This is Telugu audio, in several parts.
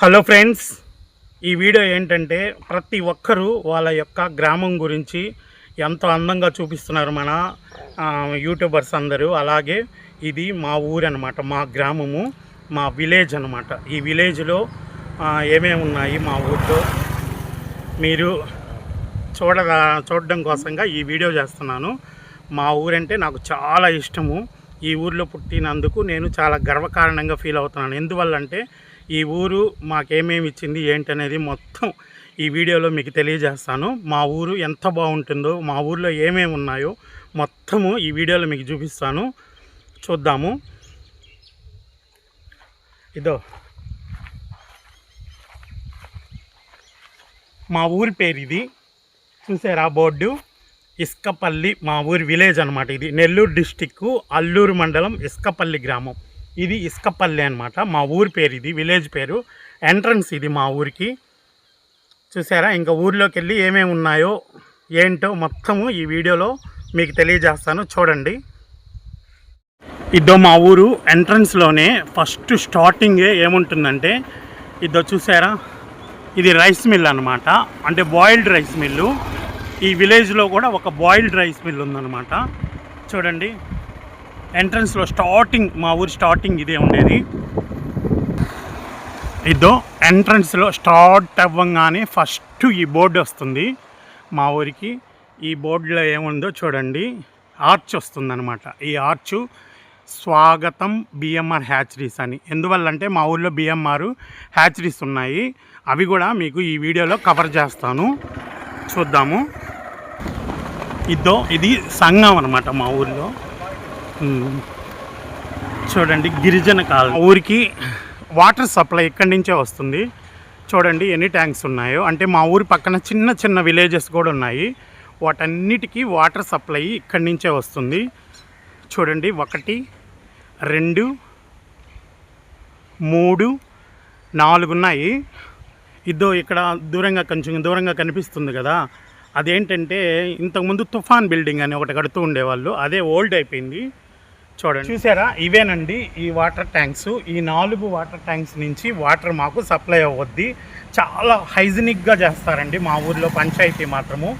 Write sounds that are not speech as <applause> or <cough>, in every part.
హలో ఫ్రెండ్స్ ఈ వీడియో ఏంటంటే ప్రతి ఒక్కరూ వాళ్ళ యొక్క గ్రామం గురించి ఎంతో అందంగా చూపిస్తున్నారు మన యూట్యూబర్స్ అందరూ. అలాగే ఇది మా ఊరు అనమాట మా గ్రామము మా విలేజ్ అనమాట ఈ విలేజ్లో ఏమేమి ఉన్నాయి మా ఊర్లో మీరు చూడ చూడడం కోసంగా ఈ వీడియో చేస్తున్నాను. మా ఊరంటే నాకు చాలా ఇష్టము. ఈ ఊర్లో పుట్టినందుకు నేను చాలా గర్వకారణంగా ఫీల్ అవుతున్నాను. ఎందువల్లంటే ఈ ఊరు మాకేమేమి ఇచ్చింది ఏంటనేది మొత్తం ఈ వీడియోలో మీకు తెలియజేస్తాను. మా ఊరు ఎంత బాగుంటుందో మా ఊర్లో ఏమేమి ఉన్నాయో మొత్తము ఈ వీడియోలో మీకు చూపిస్తాను. చూద్దాము. ఇదో. మా ఊరి పేరు ఇది. చూసారా బోర్డు? ఇసుకపల్లి మా ఊరి విలేజ్ అనమాట ఇది. నెల్లూరు డిస్టిక్ అల్లూరు మండలం ఇసుకపల్లి గ్రామం. ఇది ఇసుకపల్లి అనమాట మా ఊరి పేరు ఇది విలేజ్ పేరు. ఎంట్రన్స్ ఇది మా ఊరికి. చూసారా? ఇంకా ఊర్లోకి వెళ్ళి ఏమేమి ఉన్నాయో ఏంటో మొత్తము ఈ వీడియోలో మీకు తెలియజేస్తాను. చూడండి. ఇదో మా ఊరు ఎంట్రన్స్లోనే ఫస్ట్ స్టార్టింగే ఏముంటుందంటే ఇదో చూసారా? ఇది రైస్ మిల్ అనమాట అంటే బాయిల్డ్ రైస్ మిల్లు ఈ విలేజ్లో కూడా ఒక బాయిల్డ్ రైస్ మిల్ ఉందన్నమాట. చూడండి. ఎంట్రన్స్లో స్టార్టింగ్ మా ఊరి స్టార్టింగ్ ఇదే ఉండేది. ఇదో ఎంట్రన్స్లో స్టార్ట్ అవ్వగానే ఫస్ట్ ఈ బోర్డు వస్తుంది. మా ఊరికి ఈ బోర్డులో ఏముందో చూడండి. ఆర్చ్ వస్తుందన్నమాట. ఈ ఆర్చ్ స్వాగతం బిఎంఆర్ హ్యాచరీస్ అని. ఎందువల్లంటే మా ఊళ్ళో బిఎంఆర్ హ్యాచరీస్ ఉన్నాయి. అవి కూడా మీకు ఈ వీడియోలో కవర్ చేస్తాను. చూద్దాము. ఇదో ఇది సంఘం అనమాట మా ఊళ్ళో చూడండి గిరిజన కాలం ఊరికి వాటర్ సప్లై ఇక్కడి నుంచే వస్తుంది. చూడండి ఎన్ని ట్యాంక్స్ ఉన్నాయో. అంటే మా ఊరి పక్కన చిన్న చిన్న విలేజెస్ కూడా ఉన్నాయి. వాటన్నిటికీ వాటర్ సప్లై ఇక్కడి నుంచే వస్తుంది. చూడండి ఒకటి రెండు మూడు నాలుగు ఉన్నాయి. ఇదో ఇక్కడ దూరంగా కొంచెం దూరంగా కనిపిస్తుంది కదా. అదేంటంటే ఇంతకుముందు తుఫాన్ బిల్డింగ్ అని ఒకటి కడుతూ ఉండేవాళ్ళు. అదే ఓల్డ్ అయిపోయింది. చూడండి. చూసారా? ఇవేనండి ఈ వాటర్ ట్యాంక్స్. ఈ నాలుగు వాటర్ ట్యాంక్స్ నుంచి వాటర్ మాకు సప్లై అవ్వద్ది. చాలా హైజినిక్గా చేస్తారండి మా ఊర్లో పంచాయతీ మాత్రము.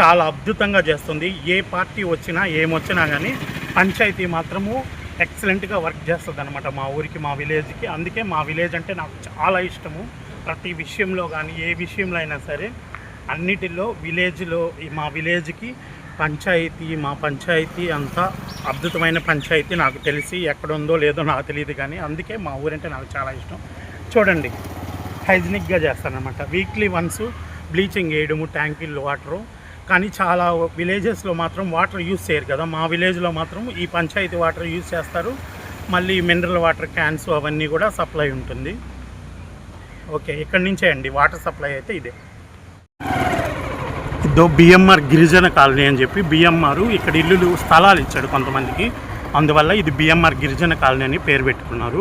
చాలా అద్భుతంగా చేస్తుంది. ఏ పార్టీ వచ్చినా ఏమొచ్చినా కానీ పంచాయతీ మాత్రము ఎక్సలెంట్గా వర్క్ చేస్తుంది అనమాట మా ఊరికి మా విలేజ్కి. అందుకే మా విలేజ్ అంటే నాకు చాలా ఇష్టము. ప్రతి విషయంలో కానీ ఏ విషయంలో అయినా సరే అన్నిటిలో విలేజ్లో మా విలేజ్కి పంచాయతీ మా పంచాయతీ అంతా అద్భుతమైన పంచాయతీ నాకు తెలిసి ఎక్కడ ఉందో లేదో నాకు తెలియదు కానీ అందుకే మా ఊరంటే నాకు చాలా ఇష్టం. చూడండి హైజినిక్గా చేస్తానమాట వీక్లీ వన్స్ బ్లీచింగ్ వేయడము ట్యాంకీల్లో వాటరు. కానీ చాలా విలేజెస్లో మాత్రం వాటర్ యూస్ చేయరు కదా. మా విలేజ్లో మాత్రం ఈ పంచాయతీ వాటర్ యూస్ చేస్తారు. మళ్ళీ మినరల్ వాటర్ క్యాన్స్ అవన్నీ కూడా సప్లై ఉంటుంది. ఓకే ఇక్కడి నుంచే అండి. వాటర్ సప్లై అయితే ఇదే. ఇదో బిఎంఆర్ గిరిజన కాలనీ అని చెప్పి బిఎంఆర్ ఇక్కడ ఇల్లులు స్థలాలు ఇచ్చాడు కొంతమందికి. అందువల్ల ఇది బిఎంఆర్ గిరిజన కాలనీ అని పేరు పెట్టుకున్నారు.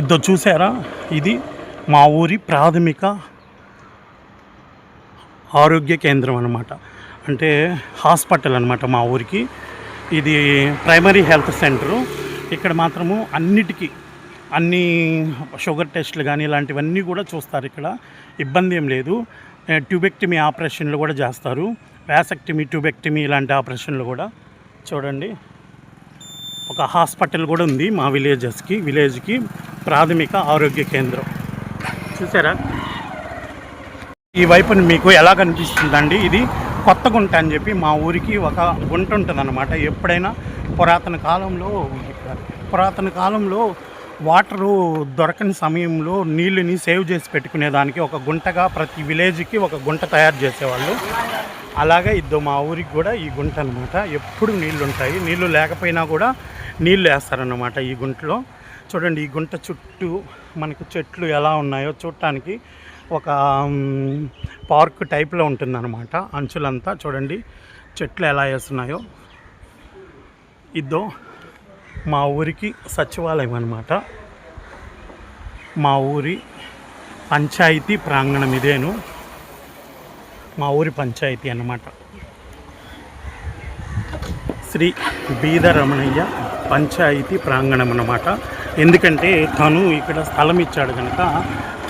ఇద్దరు చూసారా? ఇది మా ఊరి ప్రాథమిక ఆరోగ్య కేంద్రం అనమాట అంటే హాస్పిటల్ అనమాట మా ఊరికి. ఇది ప్రైమరీ హెల్త్ సెంటరు. ఇక్కడ మాత్రము అన్నిటికీ అన్ని షుగర్ టెస్ట్లు కానీ ఇలాంటివన్నీ కూడా చూస్తారు ఇక్కడ. ఇబ్బంది ఏం లేదు. ట్యూబెక్టమీ ఆపరేషన్లు కూడా చేస్తారు. వ్యాసెక్టమీ ట్యూబెక్టమీ ఇలాంటి ఆపరేషన్లు కూడా చూడండి. ఒక హాస్పిటల్ కూడా ఉంది మా విలేజెస్కి విలేజ్కి ప్రాథమిక ఆరోగ్య కేంద్రం. చూసారా? ఈ వైపున మీకు ఎలా కనిపిస్తుందండి? ఇది కొత్త గుంట అని చెప్పి మా ఊరికి ఒక గుంట ఉంటుంది ఎప్పుడైనా పురాతన కాలంలో పురాతన కాలంలో వాటరు దొరకని సమయంలో నీళ్ళని సేవ్ చేసి పెట్టుకునేదానికి ఒక గుంటగా ప్రతి విలేజ్కి ఒక గుంట తయారు చేసేవాళ్ళు. అలాగే ఇద్దో మా ఊరికి కూడా ఈ గుంట అనమాట ఎప్పుడు నీళ్ళు ఉంటాయి నీళ్ళు లేకపోయినా కూడా నీళ్ళు వేస్తారన్నమాట ఈ గుంటలో. చూడండి ఈ గుంట చుట్టూ మనకు చెట్లు ఎలా ఉన్నాయో చూడటానికి ఒక పార్క్ టైప్లో ఉంటుందన్నమాట. అంచులంతా చూడండి చెట్లు ఎలా వేస్తున్నాయో. ఇద్దో మా ఊరికి సచివాలయం అనమాట మా ఊరి పంచాయతీ ప్రాంగణం ఇదేను. మా ఊరి పంచాయతీ అన్నమాట. శ్రీ బీదరమణయ్య పంచాయతీ ప్రాంగణం అన్నమాట. ఎందుకంటే తను ఇక్కడ స్థలం ఇచ్చాడు కనుక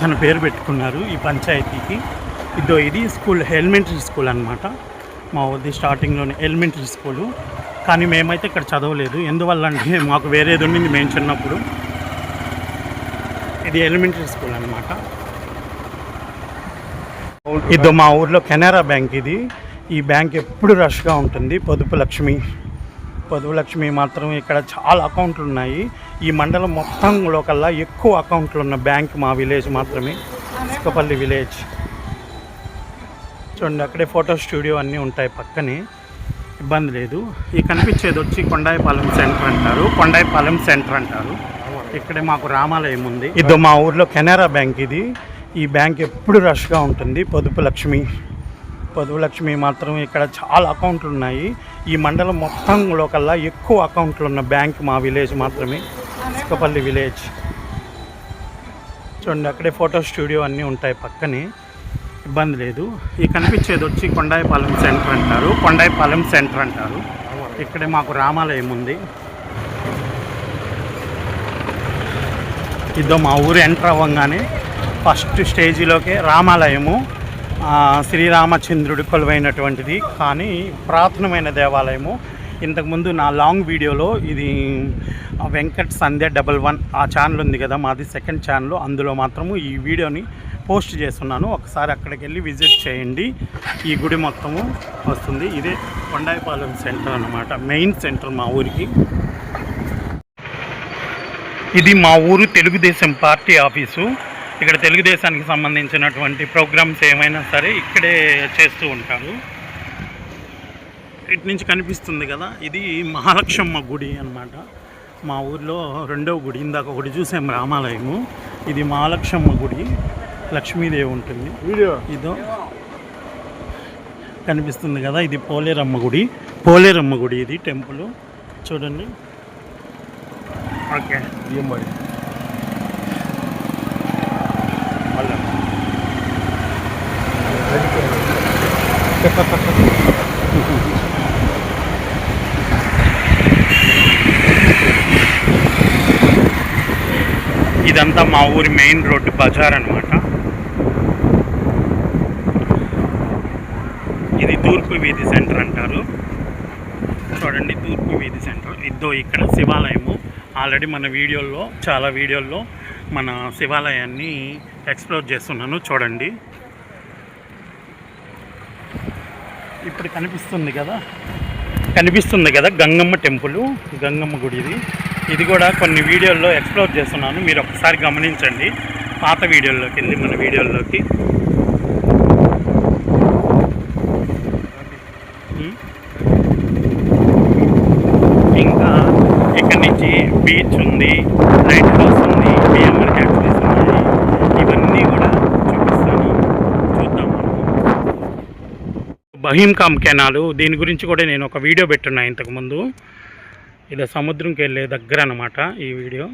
తన పేరు పెట్టుకున్నారు ఈ పంచాయతీకి. ఇదో ఇది స్కూల్ ఎలిమెంటరీ స్కూల్ అనమాట మా ఊరిది స్టార్టింగ్లోనే ఎలిమెంటరీ స్కూలు. కానీ మేమైతే ఇక్కడ చదవలేదు. ఎందువల్ల అంటే మాకు వేరేది ఉండింది మేము చిన్నప్పుడు. ఇది ఎలిమెంటరీ స్కూల్ అనమాట ఇది మా ఊర్లో కెనరా బ్యాంక్ ఇది. ఈ బ్యాంక్ ఎప్పుడు రష్గా ఉంటుంది. పొదుపు లక్ష్మి. పొదుపు లక్ష్మి మాత్రం ఇక్కడ చాలా అకౌంట్లు ఉన్నాయి. ఈ మండలం మొత్తంలో కల్లా ఎక్కువ అకౌంట్లు ఉన్న బ్యాంక్ మా విలేజ్ మాత్రమే. ఇసుకపల్లి విలేజ్. చూడండి అక్కడే ఫోటో స్టూడియో అన్నీ ఉంటాయి పక్కనే. ఇబ్బంది లేదు. ఈ కనిపించేది వచ్చి కొండాయిపాలెం సెంటర్ అంటారు. కొండాయిపాలెం సెంటర్ అంటారు. ఇక్కడే మాకు రామాలయం ఉంది. ఇది మా ఊర్లో కెనరా బ్యాంక్ ఇది. ఈ బ్యాంక్ ఎప్పుడు రష్గా ఉంటుంది. పొదుపు లక్ష్మి పొదుపు లక్ష్మి మాత్రం ఇక్కడ చాలా అకౌంట్లు ఉన్నాయి. ఈ మండలం మొత్తంలో కల్లా ఎక్కువ అకౌంట్లు ఉన్న బ్యాంక్ మా విలేజ్ మాత్రమే. ఇసుకపల్లి విలేజ్. చూడండి అక్కడే ఫోటో స్టూడియో అన్నీ ఉంటాయి పక్కనే. ఇబ్బంది లేదు. ఈ కనిపించేది వచ్చి కొండాయిపాలెం సెంటర్ అంటారు. కొండాయిపాలెం సెంటర్ అంటారు. ఇక్కడే మాకు రామాలయం ఉంది. ఇదో మా ఊరు ఎంటర్ అవ్వగానే ఫస్ట్ స్టేజీలోకే రామాలయము. శ్రీరామచంద్రుడి కొలువైనటువంటిది. కానీ పురాతనమైన దేవాలయము. ఇంతకుముందు నా లాంగ్ వీడియోలో ఇది వెంకట్ సంధ్య డబల్ వన్ ఆ ఛానల్ ఉంది కదా మాది సెకండ్ ఛానల్. అందులో మాత్రము ఈ వీడియోని పోస్ట్ చేస్తున్నాను. ఒకసారి అక్కడికి వెళ్ళి విజిట్ చేయండి. ఈ గుడి మొత్తము వస్తుంది. ఇదే కొండాయిపాలెం సెంటర్ అన్నమాట. మెయిన్ సెంటర్ మా ఊరికి. ఇది మా ఊరు తెలుగుదేశం పార్టీ ఆఫీసు. ఇక్కడ తెలుగుదేశానికి సంబంధించినటువంటి ప్రోగ్రామ్స్ ఏమైనా సరే ఇక్కడే చేస్తూ ఉంటారు. ఇటు నుంచి కనిపిస్తుంది కదా ఇది మహాలక్ష్మ గుడి అన్నమాట. మా ఊర్లో రెండవ గుడి. ఇందాక ఒకటి చూసాం రామాలయము. ఇది మహాలక్ష్మ గుడి. లక్ష్మీదేవి ఉంటుంది. వీడియో? ఇదో కనిపిస్తుంది కదా ఇది పోలేరమ్మ గుడి. పోలేరమ్మ గుడి ఇది టెంపుల్. చూడండి. ఓకే. మరి ఇదంతా మా ఊరి మెయిన్ రోడ్డు బజార్ అనమాట ఇది తూర్పు వీధి సెంటర్ అంటారు. చూడండి తూర్పు వీధి సెంటర్. ఇద్దో ఇక్కడ శివాలయము. ఆల్రెడీ మన వీడియోల్లో చాలా వీడియోల్లో మన శివాలయాన్ని ఎక్స్ప్లోర్ చేస్తున్నాను. చూడండి. ఇప్పుడు కనిపిస్తుంది కదా? కనిపిస్తుంది కదా గంగమ్మ టెంపుల్ గంగమ్మ గుడి ఇది ఇది కూడా కొన్ని వీడియోల్లో ఎక్స్ప్లోర్ చేస్తున్నాను. మీరు ఒకసారి గమనించండి. పాత వీడియోల్లోకి వెళ్ళి మన వీడియోల్లోకి ఉం? ఇంకా ఇక్కడ నుంచి బీచ్ ఉంది లైట్ హౌస్ ఉంది బిఎంఆర్ ఫ్యాక్టరీస్ ఉన్నాయి ఇవన్నీ కూడా చూపిస్తాను చూద్దాం బహీంకామ్ కెనాలు. దీని గురించి కూడా నేను ఒక వీడియో పెట్టున్నా ఇంతకుముందు. ఇది సముద్రంకి వెళ్ళే దగ్గర అనమాట ఈ వీడియో.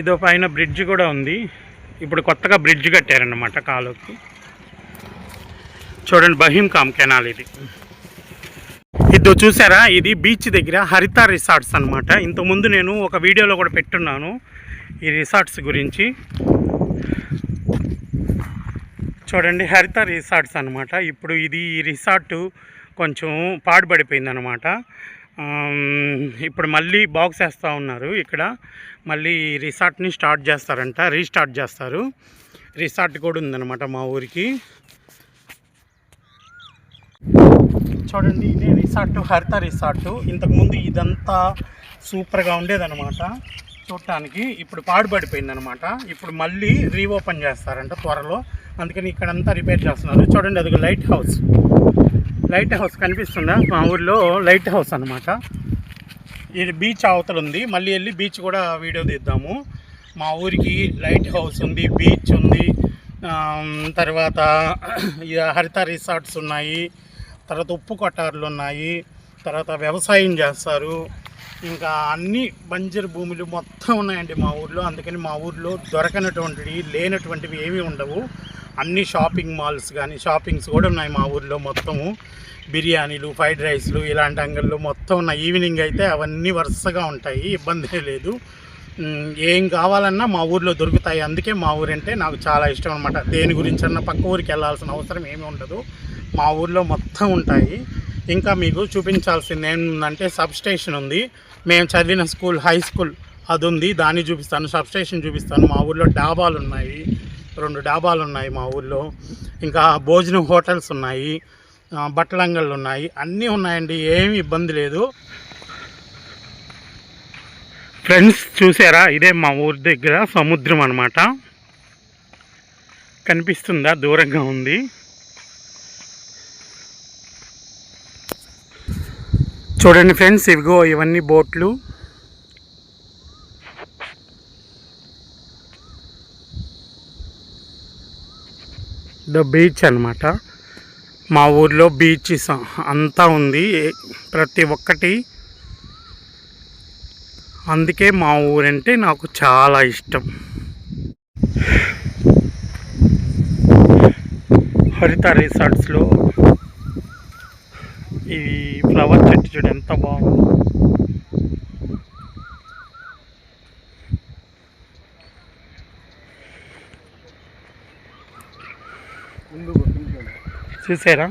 ఇదో పైన బ్రిడ్జ్ కూడా ఉంది. ఇప్పుడు కొత్తగా బ్రిడ్జ్ కట్టారన్నమాట కాలుకి చూడండి బహీంకామ్ కెనాల్ ఇది. ఇదో చూసారా? ఇది బీచ్ దగ్గర హరిత రిసార్ట్స్ అనమాట ఇంతకుముందు నేను ఒక వీడియోలో కూడా పెట్టున్నాను ఈ రిసార్ట్స్ గురించి. చూడండి హరిత రిసార్ట్స్ అనమాట ఇప్పుడు ఇది ఈ రిసార్ట్ కొంచెం పాడుపడిపోయింది అనమాట ఇప్పుడు మళ్ళీ బాక్స్ వేస్తూ ఉన్నారు ఇక్కడ. మళ్ళీ రిసార్ట్ని స్టార్ట్ చేస్తారంట రీస్టార్ట్ చేస్తారు. రిసార్ట్ కూడా ఉందన్నమాట మా ఊరికి. చూడండి ఇదే రిసార్ట్ హరిత రిసార్ట్. ఇంతకుముందు ఇదంతా సూపర్గా ఉండేదన్నమాట. చూడటానికి ఇప్పుడు పాడుపడిపోయింది అనమాట ఇప్పుడు మళ్ళీ రీఓపెన్ చేస్తారంట త్వరలో. అందుకని ఇక్కడంతా రిపేర్ చేస్తున్నారు. చూడండి అది లైట్ హౌస్. లైట్ హౌస్ కనిపిస్తుందా? మా ఊర్లో లైట్ హౌస్ అనమాట. ఇది బీచ్ అవతల ఉంది. మళ్ళీ వెళ్ళి బీచ్ కూడా వీడియో తీద్దాము. మా ఊరికి లైట్ హౌస్ ఉంది బీచ్ ఉంది. తర్వాత <clears throat> ఇక హరిత రిసార్ట్స్ ఉన్నాయి. తర్వాత ఉప్పు కొట్టారులు ఉన్నాయి. తర్వాత వ్యవసాయం చేస్తారు. ఇంకా అన్ని బంజరు భూములు మొత్తం ఉన్నాయండి మా ఊర్లో. అందుకని మా ఊర్లో దొరకనటువంటివి లేనటువంటివి ఏమీ ఉండవు. అన్ని షాపింగ్ మాల్స్ కానీ షాపింగ్స్ కూడా ఉన్నాయి మా ఊర్లో మొత్తము. బిర్యానీలు ఫ్రైడ్ రైస్లు ఇలాంటి అంగళ్ళు మొత్తం ఉన్న ఈవినింగ్ అయితే అవన్నీ వరుసగా ఉంటాయి ఇబ్బంది లేదు. ఏం కావాలన్నా మా ఊర్లో దొరుకుతాయి. అందుకే మా ఊరంటే నాకు చాలా ఇష్టం అనమాట దేని గురించి అన్న పక్క ఊరికి వెళ్ళాల్సిన అవసరం ఏమీ ఉండదు. మా ఊర్లో మొత్తం ఉంటాయి. ఇంకా మీకు చూపించాల్సింది ఏంటంటే సబ్ స్టేషన్ ఉంది. మేము చదివిన స్కూల్ హై స్కూల్ అది ఉంది దాన్ని చూపిస్తాను. సబ్స్టేషన్ చూపిస్తాను. మా ఊళ్ళో డాబాలు ఉన్నాయి. రెండు డాబాలు ఉన్నాయి మా ఊళ్ళో ఇంకా భోజనం హోటల్స్ ఉన్నాయి. బట్టలంగళ్ళు ఉన్నాయి. అన్నీ ఉన్నాయండి. ఏమి ఇబ్బంది లేదు. ఫ్రెండ్స్ చూసారా? ఇదే మా ఊరి దగ్గర సముద్రం అనమాట కనిపిస్తుందా? దూరంగా ఉంది. చూడండి ఫ్రెండ్స్ ఇవిగో ఇవన్నీ బోట్లు. ద బీచ్ అనమాట మా ఊర్లో బీచ్ అంతా ఉంది. ప్రతి ఒక్కటి. అందుకే మా ఊరంటే నాకు చాలా ఇష్టం. హరిత రిసార్ట్స్లో ఈ ఫ్లవర్ చెట్టు చూడు ఎంత బాగుంది. చూసారా?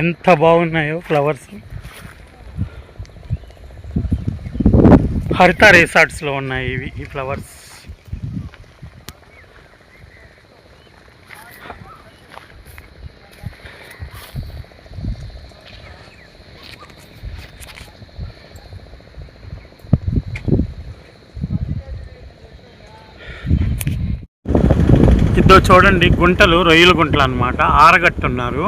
ఎంత బాగున్నాయో ఫ్లవర్స్. హరిత రిసార్ట్స్లో ఉన్నాయి ఇవి ఈ ఫ్లవర్స్. ఇదో చూడండి గుంటలు రొయ్యల గుంటలు అనమాట ఆరగట్టున్నారు.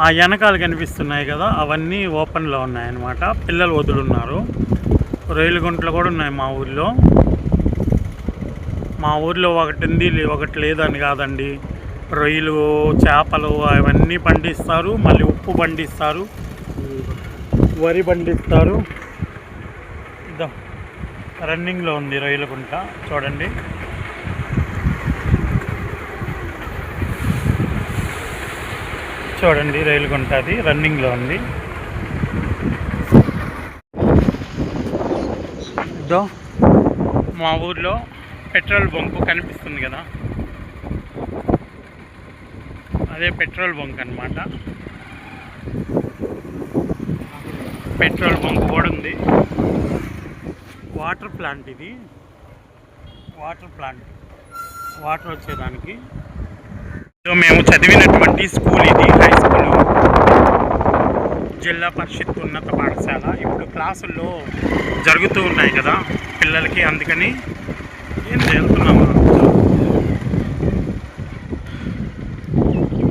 ఆ వెనకాలు కనిపిస్తున్నాయి కదా అవన్నీ ఓపెన్లో ఉన్నాయన్నమాట. పిల్లలు వదులున్నారు. రొయ్యల గుంటలు కూడా ఉన్నాయి మా ఊర్లో. మా ఊర్లో ఒకటి ఉంది ఒకటి లేదని కాదండి. రొయ్యలు చేపలు అవన్నీ పండిస్తారు. మళ్ళీ ఉప్పు పండిస్తారు. వరి పండిస్తారు. ఇదో రన్నింగ్లో ఉంది రొయ్యల గుంట. చూడండి. చూడండి రైలు గుంట అది రన్నింగ్లో ఉంది. ఇదో మా ఊర్లో పెట్రోల్ బంక్ కనిపిస్తుంది కదా. అదే పెట్రోల్ బంక్ అన్నమాట. పెట్రోల్ బంక్ కూడా ఉంది. వాటర్ ప్లాంట్ ఇది. Water plant. వాటర్ వచ్చేదానికి. మేము చదివినటువంటి స్కూల్ ఇది హై స్కూల్ జిల్లా పరిషత్ ఉన్నత పాఠశాల. ఇప్పుడు క్లాసుల్లో జరుగుతూ ఉన్నాయి కదా పిల్లలకి అందుకని ఏం వెళ్తున్నాము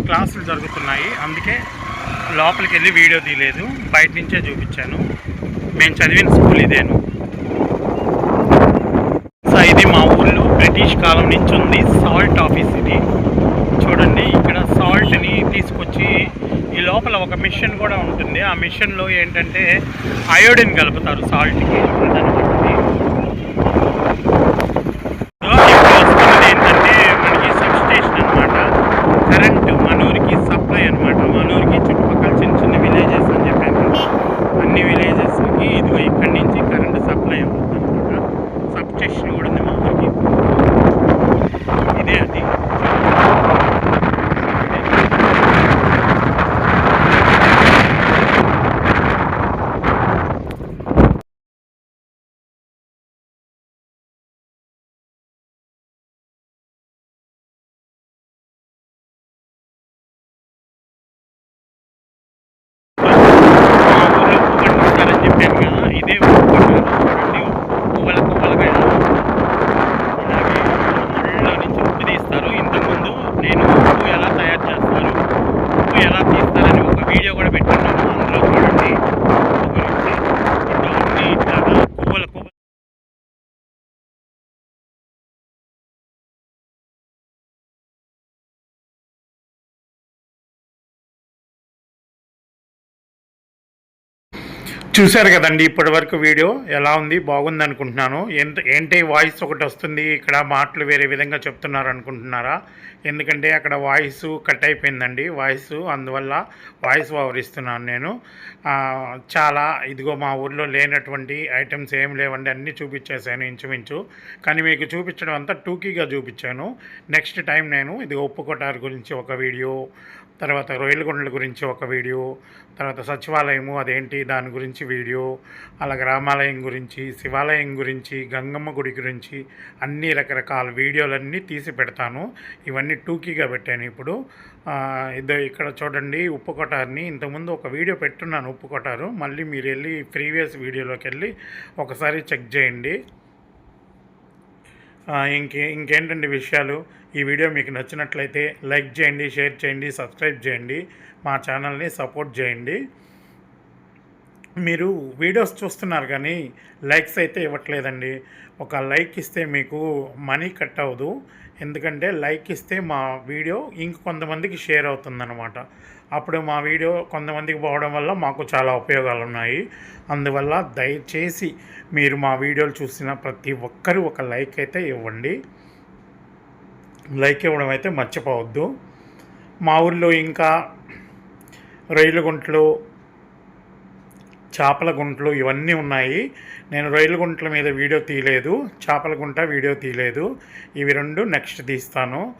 క్లాసులు జరుగుతున్నాయి. అందుకే లోపలికి వెళ్ళి వీడియో తీయలేదు. బయట నుంచే చూపించాను. మేము చదివిన స్కూల్ ఇదేను. సో ఇది మా ఊళ్ళో బ్రిటిష్ కాలం నుంచి ఉంది. సాల్ట్ ఆఫీస్ ఇది. తీసుకొచ్చి ఈ లోపల ఒక మిషన్ కూడా ఉంటుంది. ఆ మిషన్లో ఏంటంటే అయోడిన్ కలుపుతారు సాల్ట్కి వీడియో కూడా పెట్టుకున్నాము అందులో చూడండి. చూశారు కదండి ఇప్పటి వరకు వీడియో ఎలా ఉంది? బాగుంది అనుకుంటున్నాను. ఏంటి వాయిస్ ఒకటి వస్తుంది? ఇక్కడ మాటలు వేరే విధంగా చెప్తున్నారు అనుకుంటున్నారా? ఎందుకంటే అక్కడ వాయిస్ కట్ అయిపోయిందండి. వాయిస్ అందువల్ల వాయిస్ ఓవర్ ఇస్తున్నాను నేను. చాలా ఇదిగో మా ఊర్లో లేనటువంటి ఐటమ్స్ ఏం లేవండి. అన్నీ చూపించేశాను ఇంచుమించు. కానీ మీకు చూపించడం అంతా టూకీగా చూపించాను. నెక్స్ట్ టైం నేను ఇది ఉప్పు కొట్టారు గురించి ఒక వీడియో తర్వాత రొయ్యలగొండల గురించి ఒక వీడియో తర్వాత సచివాలయము అదేంటి దాని గురించి వీడియో అలాగే రామాలయం గురించి శివాలయం గురించి గంగమ్మ గుడి గురించి అన్ని రకరకాల వీడియోలన్నీ తీసి పెడతాను. ఇవన్నీ టూకీగా పెట్టాను ఇప్పుడు. ఇదో ఇక్కడ చూడండి ఉప్పు కొటార్ని. ఇంతకుముందు ఒక వీడియో పెట్టున్నాను ఉప్పు కొటారు. మళ్ళీ మీరు వెళ్ళి ప్రీవియస్ వీడియోలోకి వెళ్ళి ఒకసారి చెక్ చేయండి. ఇంకే ఇంకేంటండి విషయాలు? ఈ వీడియో మీకు నచ్చినట్లయితే లైక్ చేయండి షేర్ చేయండి సబ్స్క్రైబ్ చేయండి మా ఛానల్ని సపోర్ట్ చేయండి. మీరు వీడియోస్ చూస్తున్నారు కానీ లైక్స్ అయితే ఇవ్వట్లేదండి. ఒక లైక్ ఇస్తే మీకు మనీ కట్ అవ్వదు. ఎందుకంటే లైక్ ఇస్తే మా వీడియో ఇంక కొంతమందికి షేర్ అవుతుందన్నమాట. అప్పుడు మా వీడియో కొంతమందికి పోవడం వల్ల మాకు చాలా ఉపయోగాలు ఉన్నాయి. అందువల్ల దయచేసి మీరు మా వీడియోలు చూసిన ప్రతి ఒక్కరూ ఒక లైక్ అయితే ఇవ్వండి. లైక్ ఇవ్వడం అయితే మర్చిపోవద్దు. మా ఊర్లో ఇంకా రొయ్యల గుంటలు చేపల గుంటలు ఇవన్నీ ఉన్నాయి. నేను రొయ్యల గుంటల మీద వీడియో తీయలేదు. చేపల గుంట వీడియో తీయలేదు. ఇవి రెండు నెక్స్ట్ తీస్తాను.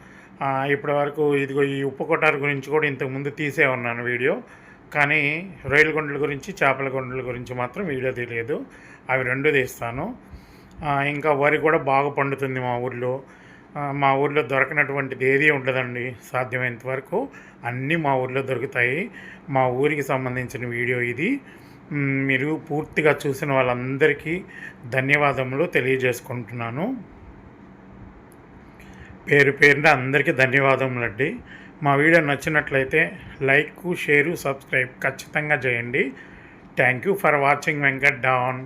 ఇప్పటి వరకు ఇదిగో ఈ ఉప్పు కొట్టారు గురించి కూడా ఇంతకుముందు తీసే ఉన్నాను వీడియో. కానీ రొయ్యల గుండెల గురించి చేపల గుండెల గురించి మాత్రం వీడియో తీయలేదు. అవి రెండు తీస్తాను. ఇంకా వరి కూడా బాగా పండుతుంది మా ఊర్లో. మా ఊర్లో దొరకనటువంటిది ఏది ఉండదండి సాధ్యమైనంత వరకు అన్నీ మా ఊర్లో దొరుకుతాయి. మా ఊరికి సంబంధించిన వీడియో ఇది. మీరు పూర్తిగా చూసిన వాళ్ళందరికీ ధన్యవాదములు తెలియజేసుకుంటున్నాను. పేరు పేరున అందరికీ ధన్యవాదములండి. మా వీడియో నచ్చినట్లయితే లైక్ షేరు సబ్స్క్రైబ్ ఖచ్చితంగా చేయండి. Thank you for watching Venkat Don.